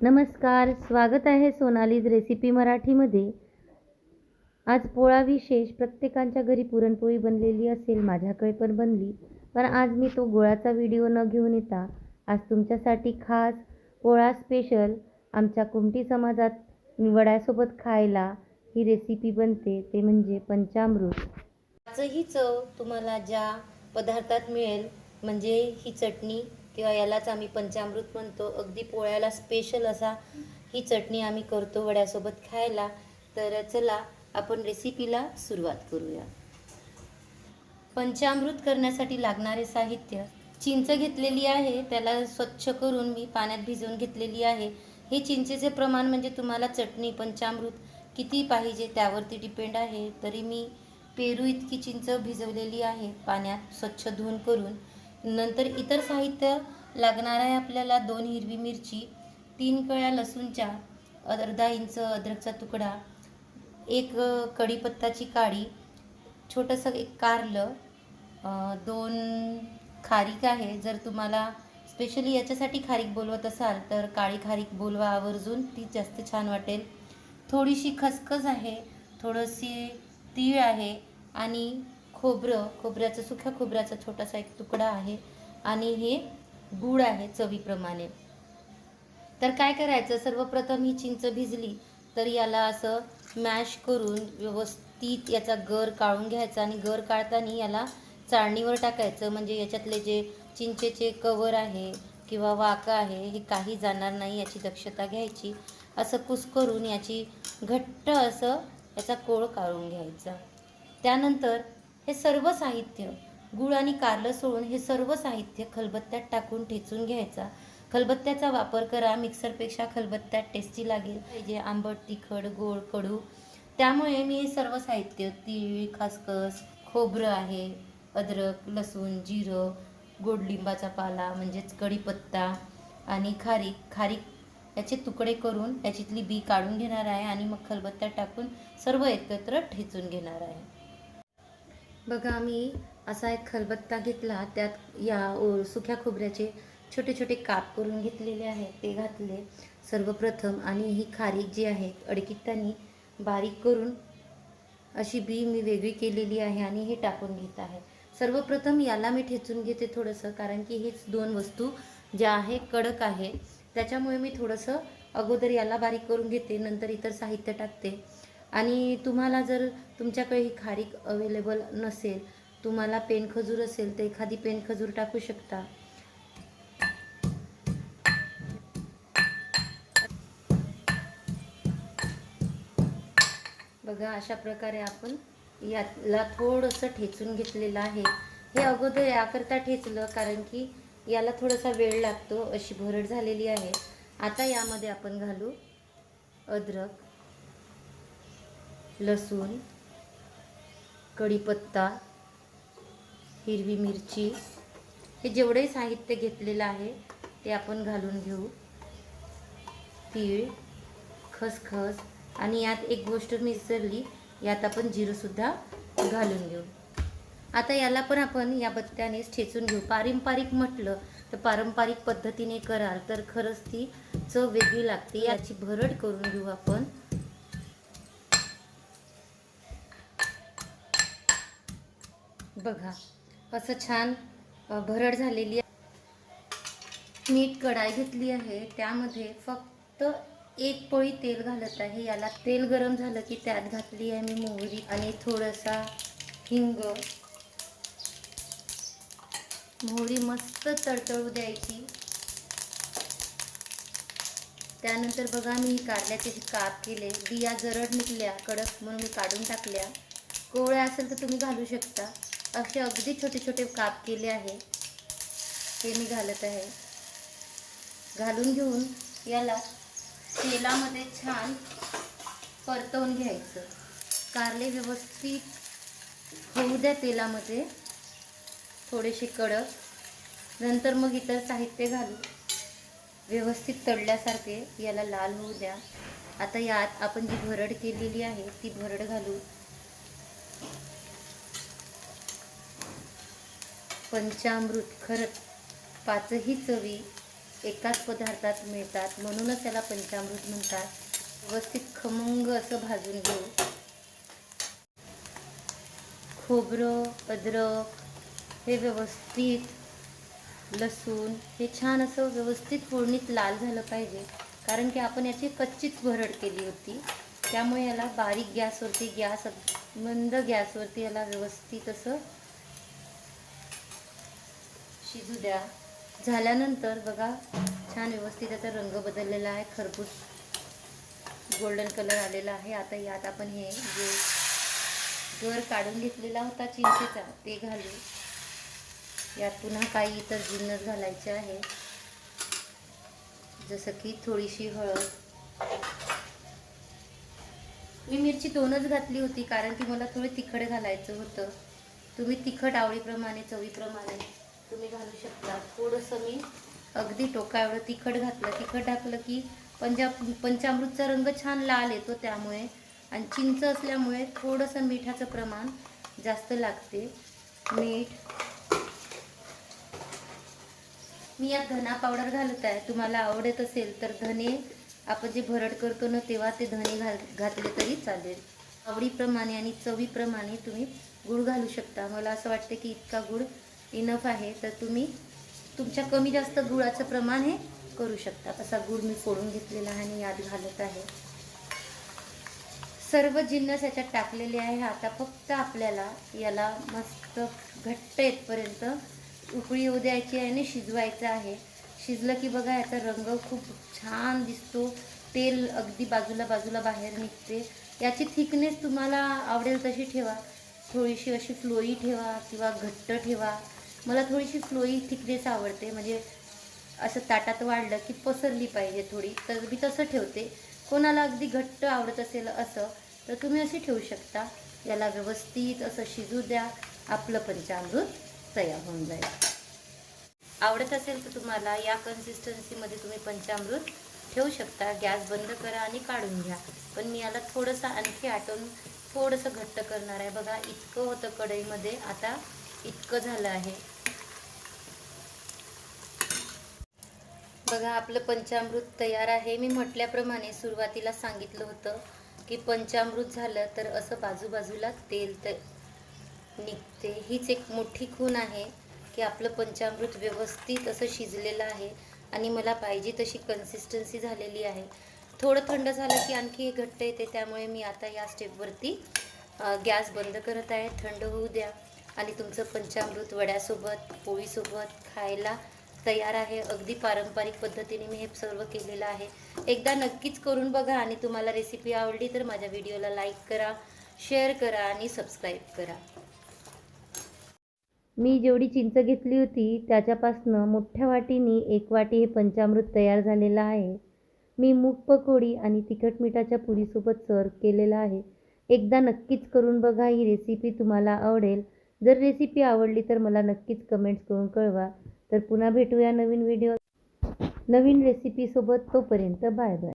नमस्कार स्वागत आहे सोनालीज रेसिपी मराठीमध्ये. आज पोळा विशेष प्रत्येकांच्या घरी पुरणपोळी बनलेली असेल माझ्याकडे पण बनली. पण आज मी तो गोळाचा व्हिडिओ न घेऊन येता आज तुमच्यासाठी खास पोळा स्पेशल आमच्या कुमटी समाजात वड्यासोबत खायला ही रेसिपी बनते ते म्हणजे पंचामृत. आजही चव तुम्हाला ज्या पदार्थात मिळेल म्हणजे ही चटणी किंवा यालाच आम्ही पंचामृत म्हणतो. अगदी पोळ्याला स्पेशल असा ही चटणी आम्ही करतो वड्यासोबत खायला. तर चला आपण रेसिपीला सुरुवात करूया. पंचामृत करण्यासाठी लागणारे साहित्य चिंच घेतलेली आहे. त्याला स्वच्छ करून मी पाण्यात भिजवून घेतलेली आहे. हे चिंचेचे प्रमाण म्हणजे तुम्हाला चटणी पंचामृत किती पाहिजे त्यावरती डिपेंड आहे. तरी मी पेरू इतकी चिंच भिजवलेली आहे. पाण्यात स्वच्छ धुवून करून नंतर इतर साहित्य लागणार आहे आपल्याला दोन हिरवी मिरची तीन कळ्या लसूणच्या अर्धा इंच अद्रकचा तुकडा एक कढीपत्ताची काडी छोटंसं एक कारलं दोन खारीक आहे. जर तुम्हाला स्पेशली याच्यासाठी खारीक बोलवत असाल तर काळी खारीक बोलवा आवर्जून. ती जास्त छान वाटेल. थोडीशी खसखस आहे थोडीशी तीळ आहे आणि खोबरं खोबऱ्याचं सुक्या खोबऱ्याचा छोटासा एक तुकडा आहे आणि हे गूळ आहे चवीप्रमाणे. तर काय करायचं? सर्वप्रथम ही चिंच भिजली तर याला असं मॅश करून व्यवस्थित याचा गर काढून घ्यायचा आणि गर काढताना याला चाळणीवर टाकायचं. म्हणजे याच्यातले जे चिंचेचे कवर आहे किंवा वाका आहे हे काही जाणार नाही याची दक्षता घ्यायची. असं कुस्करून याची घट्ट असं याचा कोळ काढून घ्यायचा. त्यानंतर हे सर्व साहित्य गुळ आणि कारलं सोडून हे सर्व साहित्य खलबत्त्यात टाकून ठेचून घ्यायचा. खलबत्त्याचा वापर करा मिक्सरपेक्षा खलबत्त्यात टेस्टी लागेल. पाहिजे आंबट तिखट गोड कडू. त्यामुळे मी हे सर्व साहित्य तीळ खसखस खोबरं आहे अद्रक लसूण जिरं गोडलिंबाचा पाला म्हणजेच कढीपत्ता आणि खारीक खारीक याचे तुकडे करून त्याच्यातली बी काढून घेणार आहे आणि मग खलबत्त्यात टाकून सर्व एकत्र ठेचून घेणार आहे. बघा मी असा एक खलबत्ता घेतला. त्यात या ओ- सुक्या खोबऱ्याचे छोटे छोटे काप करून घेतलेले आहेत ते घातले सर्वप्रथम आणि ही खारीक जी आहे अडकित्तानी बारीक करून अशी बी मी वेगळी केलेली आहे आणि हे टाकून घेत आहे. सर्वप्रथम याला मी ठेचून घेते थोडंसं कारण की हेच दोन वस्तू ज्या आहे कडक आहे. त्याच्यामुळे मी थोडंसं अगोदर याला बारीक करून घेते नंतर इतर साहित्य टाकते. आणि तुम्हाला जर तुमच्याकडे ही खारीक अवेलेबल नसेल तुम्हाला पेन खजूर असेल तर एखादी पेन खजूर टाकू शकता. बघा अशा प्रकारे आपण याला थोडंसं ठेचून घेतलेलं आहे. हे अगोदर याकरता ठेचलं कारण की याला थोडासा वेळ लागतो अशी भरड झालेली आहे. आता यामध्ये आपण घालू अद्रक लसूण कढीपत्ता हिरवी मिरची हे जेवढे साहित्य घेतलेलं आहे ते आपण घालून घेऊ. तीळ खसखस आणि यात एक गोष्ट मिसरली यात आपण जिरंसुद्धा घालून घेऊ. आता याला पण आपण या बत्त्यानेच ठेचून घेऊ. पारंपरिक म्हटलं तर पारंपरिक पद्धतीने कराल तर खरंच ती चव वेगळी लागते. याची भरड करून घेऊ आपण. बघा असं छान भरड झालेली आहे. मीठ कढाई घेतली आहे. त्यामध्ये फक्त एक पोळी तेल घालत आहे. याला तेल गरम झालं की त्यात घातली आहे मी मोहरी आणि थोडासा हिंग. मोहरी मस्त तडतळू द्यायची. त्यानंतर बघा मी कारल्याचे जे काप केले. बिया जरड निघल्या कडक म्हणून मी काढून टाकल्या. कोवळ्या असेल तर तुम्ही घालू शकता. असे अगदी छोटे छोटे काप केले आहे. ते मी घालत आहे. घालून घेऊन याला तेलामध्ये छान परतवून घ्यायचं. कारले व्यवस्थित होऊ द्या तेलामध्ये. थोडेसे कडक. नंतर मग इतर साहित्य घालू. व्यवस्थित तळल्यासारखे याला लाल होऊ द्या. आता यात आपण जी भरड केलेली आहे ती भरड घालू. पंचामृत खरंच पाचही चवी एकाच पदार्थात मिळतात. म्हणूनच त्याला पंचामृत म्हणतात. व्यवस्थित खमंग असं भाजून घेऊ. खोबरं अद्रक हे व्यवस्थित लसूण हे छान असं व्यवस्थित फोडणीत लाल झालं पाहिजे. कारण की आपण याची कच्चीच भरड केली होती. त्यामुळे याला बारीक गॅसवरती गॅस मंद गॅसवरती याला व्यवस्थित असं शिजू द्या झाल्यानंतर बघा छान व्यवस्थित त्याचा रंग बदललेला आहे खरपूस गोल्डन कलर आलेला आहे. आता यात आपण हे जे गर काढून घेतलेला होता चिंचेचा ते घालू. यात पुन्हा काही इतर जिन्नस घालायचे आहे. जसं की थोडीशी हळद. मी मिरची दोनच घातली होती कारण की मला थोडे तिखट घालायचं होतं. तुम्ही तिखट आवडीप्रमाणे चवीप्रमाणे तुम्ही घालू शकता. थोडंसं मी अगदी टोका एवढं तिखट घातलं. तिखट टाकलं की पंजाब पंचामृतचा रंग छान लाल येतो त्यामुळे आणि चिंच असल्यामुळे थोडंसं मिठाचं प्रमाण जास्त लागते. मीठ. मी यात धना पावडर घालत आहे. तुम्हाला आवडत असेल तर धने आपण जे भरड करतो ना तेव्हा ते धने घाल घातले तरी चालेल. आवडीप्रमाणे आणि चवीप्रमाणे तुम्ही गुळ घालू शकता. मला असं वाटतं की इतका गुळ इनफ आहे तर तुम्ही तुमच्या कमी जास्त गुळाचं प्रमाण हे करू शकता. तसा गुळ मी फोडून घेतलेला आहे आणि यात घालत आहे. सर्व जिन्नस याच्यात टाकलेले आहे. आता फक्त आपल्याला याला मस्त घट्ट येतपर्यंत उकळी येऊ द्यायची आहे आणि शिजवायचं आहे. शिजलं की बघा याचा रंग खूप छान दिसतो. तेल अगदी बाजूला बाजूला बाहेर निघते. याची थिकनेस तुम्हाला आवडेल तशी ठेवा. थोडीशी अशी फ्लोई ठेवा किंवा घट्ट ठेवा. मला थोडीशी फ्लोई थिकनेस आवडते म्हणजे असं ताटात वाढलं की पसरली पाहिजे थोडी. तर मी तसं ठेवते. कोणाला अगदी घट्ट आवडत असेल असं तर तुम्ही अशी ठेवू शकता. याला व्यवस्थित असं शिजू द्या. आपलं पंचामृत तयार होऊन जाईल. आवडत असेल तर तुम्हाला या कन्सिस्टन्सीमध्ये तुम्ही पंचामृत ठेवू शकता. गॅस बंद करा आणि काढून घ्या. पण मी याला थोडंसं आणखी आटवून थोडंसं घट्ट करणार आहे. बघा इतकं होतं कढईमध्ये. आता इतकं झालं आहे. बघा आपलं पंचामृत तयार आहे. मी म्हटल्याप्रमाणे सुरुवातीला सांगितलं होतं की पंचामृत झालं तर असं बाजूबाजूला तेल त निघते. हीच एक मोठी खूण आहे की आपलं पंचामृत व्यवस्थित असं शिजलेलं आहे आणि मला पाहिजे तशी कन्सिस्टन्सी झालेली आहे. थोडं थंड झालं की आणखी हे घट्ट येते त्यामुळे मी आता या स्टेपवरती गॅस बंद करत आहे. थंड होऊ द्या. आणि तुमचं पंचामृत वड्यासोबत पोळीसोबत खायला तयार आहे. अगदी पारंपरिक पद्धतीने मी हे सर्व केलेलं आहे. एकदा नक्कीच करून बघा आणि तुम्हाला रेसिपी आवडली तर माझ्या व्हिडिओला लाईक करा शेअर करा आणि सबस्क्राईब करा. मी जेवढी चिंच घेतली होती त्याच्यापासनं मोठ्या वाटीनी एक वाटी हे पंचामृत तयार झालेलं आहे. मी मूग पकोडी आणि तिखट मिठाच्या पुरीसोबत सर्व केलेलं आहे. एकदा नक्कीच करून बघा ही रेसिपी तुम्हाला आवडेल. जर रेसिपी आवडली तर मला नक्कीच कमेंट्स करून कळवा. तर पुन्हा भेटूया नवीन व्हिडिओ नवीन रेसिपीसोबत तोपर्यंत बाय बाय.